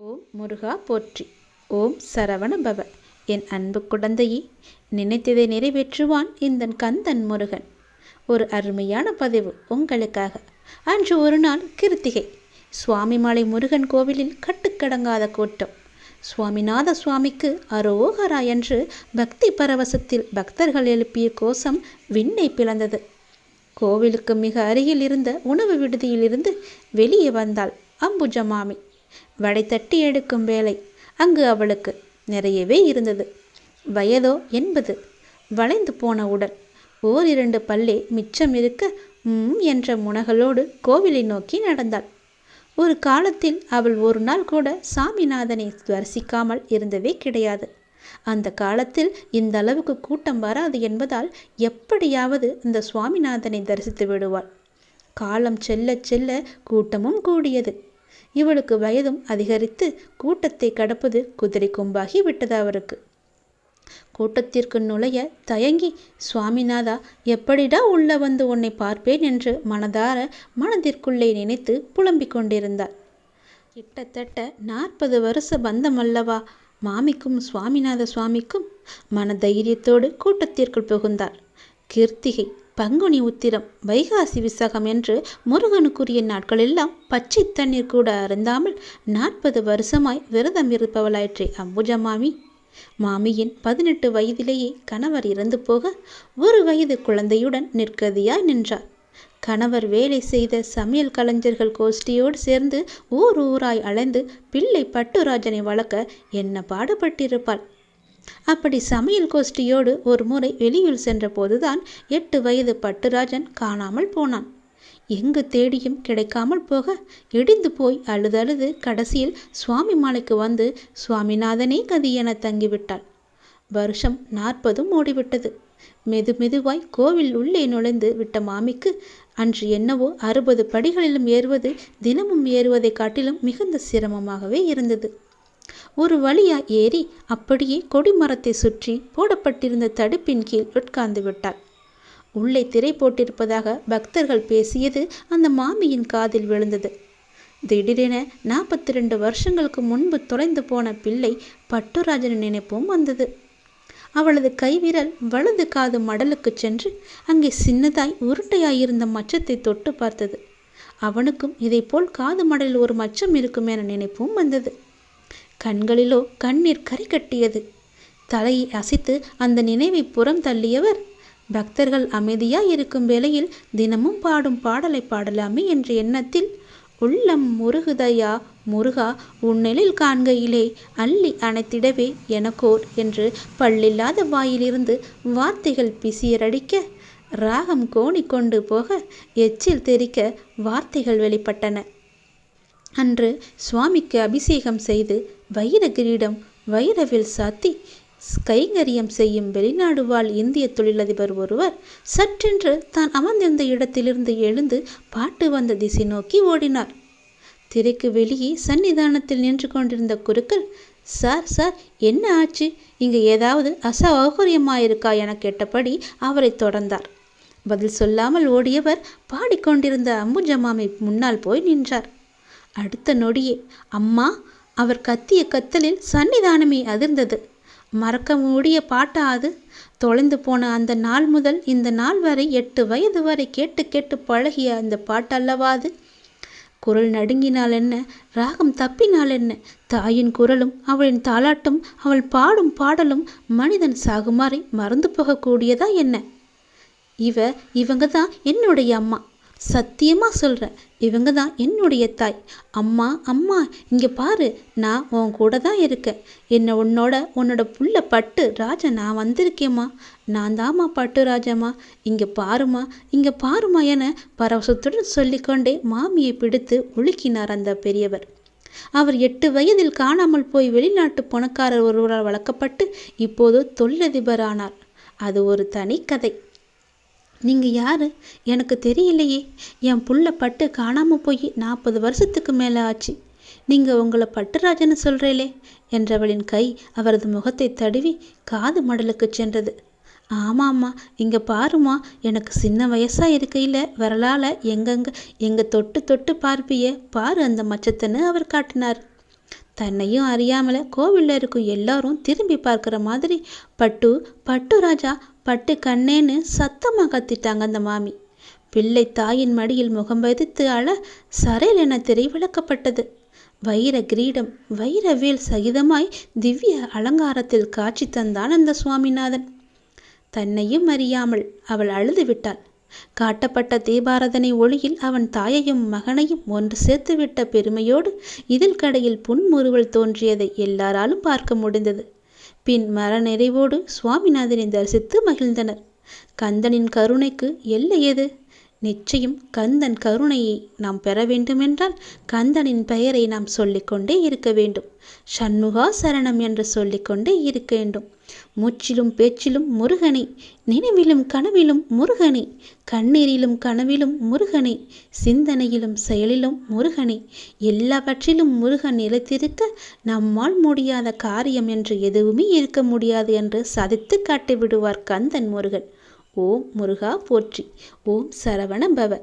ஓம் முருகா போற்றி. ஓம் சரவண பவ என் அன்பு குழந்தையே நினைத்ததை நிறைவேற்றுவான் இந்த கந்தன் முருகன். ஒரு அருமையான பதிவு உங்களுக்காக. அன்று ஒரு நாள் கிருத்திகை. சுவாமிமலை முருகன் கோவிலில் கட்டுக்கடங்காத கூட்டம். சுவாமிநாத சுவாமிக்கு அரோகரா என்று பக்தி பரவசத்தில் பக்தர்கள் எழுப்பிய கோஷம் விண்ணை பிளந்தது. கோவிலுக்கு மிக அருகில் இருந்த உணவு விடுதியிலிருந்து வெளியே வந்தாள் அம்புஜமாமி வடை தட்டி எடுக்கும் வேலை அங்கு அவளுக்கு நிறையவே இருந்தது. வயதோ என்பது வளைந்து போன உடல். ஓரிரண்டு பல்லே மிச்சம் இருக்க ம் என்ற முனகளோடு கோவிலை நோக்கி நடந்தாள். ஒரு காலத்தில் அவள் ஒரு நாள் கூட சாமிநாதனை தரிசிக்காமல் இருந்ததே கிடையாது. அந்த காலத்தில் இந்த அளவுக்கு கூட்டம் வராது என்பதால் எப்படியாவது இந்த சுவாமிநாதனை தரிசித்து விடுவாள். காலம் செல்ல செல்ல கூட்டமும் கூடியது. இவளுக்கு வயதும் அதிகரித்து கூட்டத்தை கடப்பது குதிரை கொம்பாகி விட்டது அவருக்கு. கூட்டத்திற்கு நுழைய தயங்கி சுவாமிநாதா எப்படிடா உள்ள வந்து உன்னை பார்ப்பேன்? என்று மனதார மனதிற்குள்ளே நினைத்து புலம்பிக் கொண்டிருந்தாள். கிட்டத்தட்ட நாற்பது வருஷ பந்தம் அல்லவா? மாமிக்கும் சுவாமிநாத சுவாமிக்கும் மன தைரியத்தோடு கூட்டத்திற்குள் புகுந்தார் கீர்த்திகை பங்குனி உத்திரம் வைகாசி விசகம் என்று முருகனுக்குரிய நாட்களெல்லாம் பச்சை தண்ணீர் கூட அருந்தாமல் நாற்பது வருஷமாய் விரதம் இருப்பவளாயிற்றே அம்புஜா மாமி. மாமியின் பதினெட்டு வயதிலேயே கணவர் இறந்து போக ஒரு வயது குழந்தையுடன் நிற்கதியாய் நின்றார். கணவர் வேலை செய்த சமையல் கலைஞர்கள் கோஷ்டியோடு சேர்ந்து ஊர் ஊராய் அலைந்து பிள்ளை பட்டுராஜனை வளர்க்க என்ன பாடுபட்டிருப்பாள்? அப்படி சமையல் கோஷ்டியோடு ஒரு முறை வெளியில் சென்றபோதுதான் எட்டு வயது பட்டுராஜன் காணாமல் போனான். எங்கு தேடியும் கிடைக்காமல் போக இடிந்து போய் அழுதழுது கடைசியில் சுவாமி மாலைக்கு வந்து சுவாமிநாதனே கதி என தங்கிவிட்டாள். வருஷம் நாற்பதும் ஓடிவிட்டது. மெது மெதுவாய் கோவில் உள்ளே நுழைந்து விட்ட மாமிக்கு அன்று என்னவோ அறுபது படிகளிலும் ஏறுவது தினமும் ஏறுவதை காட்டிலும் மிகுந்த சிரமமாகவே இருந்தது. ஒரு வழியா ஏறி அப்படியே கொடிமரத்தை சுற்றி போடப்பட்டிருந்த தடுப்பின் கீழ் உட்கார்ந்து விட்டாள். உள்ளே திரை போட்டிருப்பதாக பக்தர்கள் பேசியது அந்த மாமியின் காதில் விழுந்தது. திடீரென நாற்பத்தி ரெண்டு வருஷங்களுக்கு முன்பு தொலைந்து போன பிள்ளை பட்டுராஜன் நினைப்பும் வந்தது. அவளது கைவிரல் வலது காது மடலுக்கு சென்று அங்கே சின்னதாய் உருட்டையாயிருந்த மச்சத்தை தொட்டு பார்த்தது. அவனுக்கும் இதைப்போல் காது மடலில் ஒரு மச்சம் இருக்கும் என நினைப்பும் வந்தது. கண்களிலோ கண்ணீர் கரை கட்டியது. தலையை அசைத்து அந்த நினைவை புறம் தள்ளியவர் பக்தர்கள் அமைதியாய் இருக்கும் வேளையில் தினமும் பாடும் பாடலை பாடலாமே என்ற எண்ணத்தில் உள்ளம் முருகுதையா முருகா உன்னெழில் காண்கையிலே அள்ளி அணைத்திடவே எனக்கோர் என்று பல்லில்லாத வாயிலிருந்து வார்த்தைகள் பிசியரடிக்க ராகம் கோணிக்கொண்டு போக எச்சில் தெரிக்க வார்த்தைகள் வெளிப்பட்டன. அன்று சுவாமிக்கு அபிஷேகம் செய்து வைர கிரீடம் வைரவில் சாத்தி கைங்கரியம் செய்யும் வெளிநாடு வாழ் இந்திய தொழிலதிபர் ஒருவர் சற்றென்று தான் அமர்ந்திருந்த இடத்திலிருந்து எழுந்து பாட்டு வந்த திசை நோக்கி ஓடினார். திரைக்கு வெளியே சன்னிதானத்தில் நின்று கொண்டிருந்த குருக்கள் சார் சார் என்ன ஆச்சு? இங்கு ஏதாவது அசௌகரியமாயிருக்கா? என கேட்டபடி அவரை தொடர்ந்தார். பதில் சொல்லாமல் ஓடியவர் பாடிக்கொண்டிருந்த அம்புஜமாமி முன்னால் போய் நின்றார். அடுத்த நொடியே அம்மா அவர் கத்திய கத்தலில் சன்னிதானமே அதிர்ந்தது. மறக்க முடிய பாட்டா அது? தொலைந்து போன அந்த நாள் முதல் இந்த நாள் வரை எட்டு வயது வரை கேட்டு கேட்டு பழகிய அந்த பாட்டல்லவா அது? குரல் நடுங்கினால் என்ன? ராகம் தப்பினால் என்ன? தாயின் குரலும் அவளின் தாளாட்டும் அவள் பாடும் பாடலும் மனிதன் சாகுமாறை மறந்து போகக்கூடியதா என்ன? இவ இவங்க தான் என்னுடைய அம்மா. சத்தியமாக சொல்கிறேன் இவங்க தான் என்னுடைய தாய். அம்மா அம்மா இங்கே பாரு நான் உன் கூட தான் இருக்கேன். என்னை உன்னோட உன்னோட புள்ள பட்டு ராஜா நான் வந்திருக்கேம்மா. நான் தாம்மா பட்டு ராஜாம்மா. இங்கே பாருமா இங்கே பாருமா என பரவசத்துடன் சொல்லிக்கொண்டே மாமியை பிடித்து உலுக்கினார் அந்த பெரியவர். அவர் எட்டு வயதில் காணாமல் போய் வெளிநாட்டு பணக்காரர் ஒருவரால் வளர்க்கப்பட்டு இப்போது தொழிலதிபரானார். அது ஒரு தனி கதை நீங்கள் யார்? எனக்கு தெரியலையே. என் புள்ள பட்டு காணாமல் போய் நாற்பது வருஷத்துக்கு மேலே ஆச்சு. நீங்கள் உங்களை பட்டுராஜன்னு சொல்கிறீங்களே என்றவளின் கை அவரது முகத்தை தடுவி காது மடலுக்கு சென்றது. ஆமாம்மா இங்கே பாருமா எனக்கு சின்ன வயசாக இருக்கையில் வரலால் எங்கெங்க எங்கே தொட்டு தொட்டு பார்ப்பியே பாரு அந்த மச்சத்தன்னு அவர் காட்டினார். தன்னையும் அறியாமல கோவிலில் இருக்கும் எல்லாரும் திரும்பி பார்க்குற மாதிரி பட்டு பட்டு ராஜா பட்டு கண்ணேன்னு சத்தமாக கத்திட்டாங்க அந்த மாமி. பிள்ளை தாயின் மடியில் முகம் வைத்து அழ சரையில் என திரை விளக்கப்பட்டது. வைர கிரீடம் வைர வேல் சகிதமாய் திவ்ய அலங்காரத்தில் காட்சி தந்தான் அந்த சுவாமிநாதன். தன்னையும் அறியாமல் அவள் அழுது விட்டாள். காட்டப்பட்ட தீபாரதனை ஒளியில் அவன் தாயையும் மகனையும் ஒன்று சேர்த்துவிட்ட பெருமையோடு இதில் கடையில் புன்முறுவல் தோன்றியதை எல்லாராலும் பார்க்க முடிந்தது. பின் மரநிறைவோடு சுவாமிநாதனை தரிசித்து மகிழ்ந்தனர். கந்தனின் கருணைக்கு எல்லை எது? நிச்சயம் கந்தன் கருணையை நாம் பெற வேண்டுமென்றால் கந்தனின் பெயரை நாம் சொல்லிக்கொண்டே இருக்க வேண்டும். சண்முகா சரணம் என்று சொல்லிக்கொண்டே இருக்க வேண்டும். மூச்சிலும் பேச்சிலும் முருகனை நினைவிலும் கனவிலும் முருகனை கண்ணீரிலும் கனவிலும் முருகனை சிந்தனையிலும் செயலிலும் முருகனை எல்லாவற்றிலும் முருகன் நிலைத்திருக்க நம்மால் முடியாத காரியம் என்று எதுவுமே இருக்க முடியாது என்று சாதித்து காட்டி விடுவார் கந்தன் முருகன். ஓம் முருகா போற்றி ஓம் சரவண பவ.